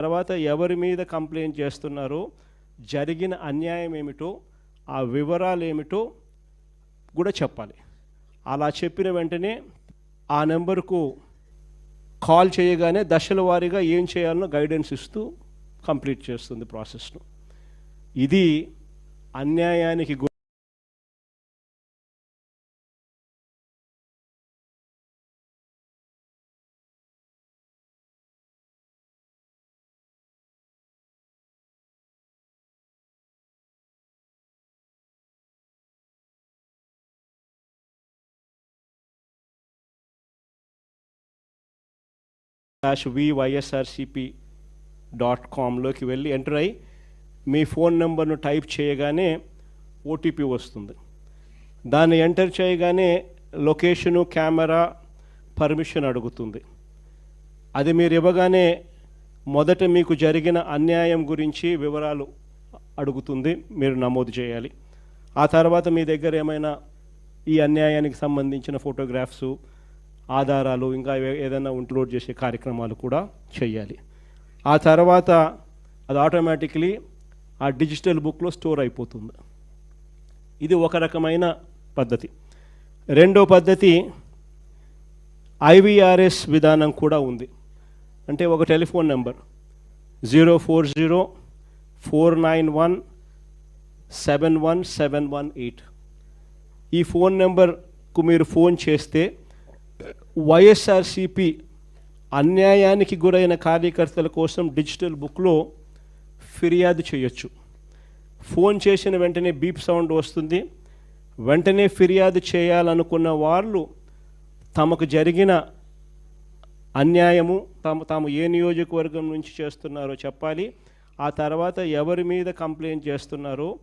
తర్వాత ఎవరి మీద కంప్లైంట్ చేస్తున్నారో జరిగిన అన్యాయం ఏమిటో ఆ వివరాలు ఏమిటో కూడా చెప్పాలి. అలా చెప్పిన వెంటనే ఆ నెంబర్కు కాల్ చేయగానే దశల వారీగా ఏం చేయాలనో గైడెన్స్ ఇస్తూ కంప్లీట్ చేస్తుంది ప్రాసెస్ను. ఇది అన్యాయానికి స్లాష్ వివైఎస్ఆర్సిపి డాట్ కామ్లోకి వెళ్ళి ఎంటర్ అయ్యి మీ ఫోన్ నెంబర్ను టైప్ చేయగానే ఓటీపీ వస్తుంది. దాన్ని ఎంటర్ చేయగానే లొకేషను కెమెరా పర్మిషన్ అడుగుతుంది. అది మీరు ఇవ్వగానే మొదట మీకు జరిగిన అన్యాయం గురించి వివరాలు అడుగుతుంది. మీరు నమోదు చేయాలి. ఆ తర్వాత మీ దగ్గర ఏమైనా ఈ అన్యాయానికి సంబంధించిన ఫోటోగ్రాఫ్సు ఆధారాలు ఇంకా ఏదైనా ఇంక్లూడ్ చేసే కార్యక్రమాలు కూడా చేయాలి. ఆ తర్వాత అది ఆటోమేటిక్లీ ఆ డిజిటల్ బుక్లో స్టోర్ అయిపోతుంది. ఇది ఒక రకమైన పద్ధతి. రెండో పద్ధతి ఐవిఆర్ఎస్ విధానం కూడా ఉంది. అంటే ఒక telephone number zero four zero four nine one seven one seven one eight. ఈ ఫోన్ నెంబర్కు మీరు ఫోన్ చేస్తే వైఎస్ఆర్సిపి అన్యాయానికి గురైన కార్యకర్తల కోసం డిజిటల్ బుక్లో ఫిర్యాదు చేయొచ్చు. ఫోన్ చేసిన వెంటనే బీప్ సౌండ్ వస్తుంది. వెంటనే ఫిర్యాదు చేయాలనుకున్న వాళ్ళు తమకు జరిగిన అన్యాయము తాము తాము ఏ నియోజకవర్గం నుంచి చేస్తున్నారో చెప్పాలి. ఆ తర్వాత ఎవరి మీద కంప్లైంట్ చేస్తున్నారో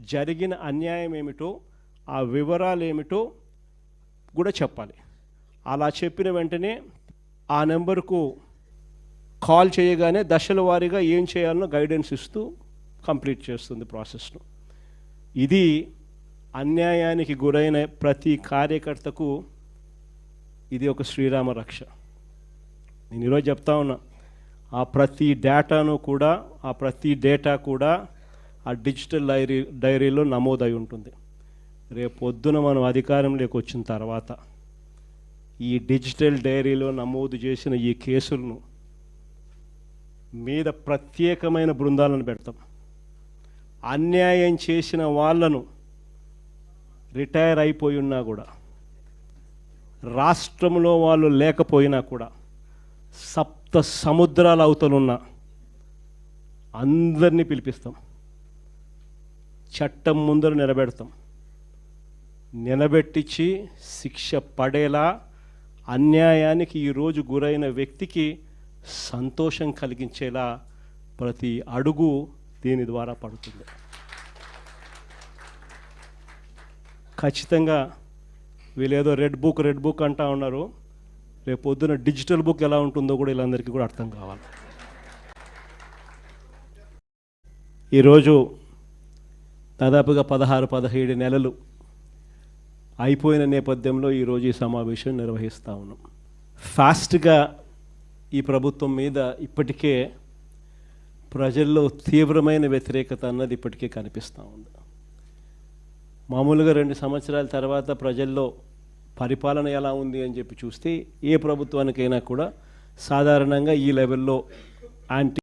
జరిగిన అన్యాయం ఏమిటో ఆ వివరాలు ఏమిటో కూడా చెప్పాలి. అలా చెప్పిన వెంటనే ఆ నెంబర్కు కాల్ చేయగానే దశల వారీగా ఏం చేయాలనో గైడెన్స్ ఇస్తూ కంప్లీట్ చేస్తుంది ప్రాసెస్ను. ఇది అన్యాయానికి గురైన ప్రతి కార్యకర్తకు ఇది ఒక శ్రీరామ రక్ష. నేను ఈరోజు చెప్తా ఉన్నా ఆ ప్రతి డేటాను కూడా ఆ ప్రతి డేటా కూడా ఆ డిజిటల్ డైరీ డైరీలో నమోదై ఉంటుంది. రేపు పొద్దున మనం అధికారంలోకి వచ్చిన తర్వాత ఈ డిజిటల్ డైరీలో నమోదు చేసిన ఈ కేసులను మీద ప్రత్యేకమైన బృందాలను పెడతాం. అన్యాయం చేసిన వాళ్ళను రిటైర్ అయిపోయి ఉన్నా కూడా రాష్ట్రంలో వాళ్ళు లేకపోయినా కూడా సప్త సముద్రాల అవతలున్న అందరినీ పిలిపిస్తాం. చట్టం ముందర నిలబెడతాం. నిలబెట్టించి శిక్ష పడేలా అన్యాయానికి ఈరోజు గురైన వ్యక్తికి సంతోషం కలిగించేలా ప్రతి అడుగు దీని ద్వారా పడుతుంది. ఖచ్చితంగా వీళ్ళేదో రెడ్ బుక్ రెడ్ బుక్ అంటా ఉన్నారు. రేపు పొద్దున డిజిటల్ బుక్ ఎలా ఉంటుందో కూడా వీళ్ళందరికీ కూడా అర్థం కావాలి. ఈరోజు దాదాపుగా పదహారు పదిహేడు నెలలు అయిపోయిన నేపథ్యంలో ఈరోజు ఈ సమావేశం నిర్వహిస్తూ ఉన్నాం. ఫాస్ట్గా ఈ ప్రభుత్వం మీద ఇప్పటికే ప్రజల్లో తీవ్రమైన వ్యతిరేకత అన్నది ఇప్పటికే కనిపిస్తూ ఉంది. మామూలుగా రెండు సంవత్సరాల తర్వాత ప్రజల్లో పరిపాలన ఎలా ఉంది అని చెప్పి చూస్తే ఏ ప్రభుత్వానికైనా కూడా సాధారణంగా ఈ లెవెల్లో యాంటీ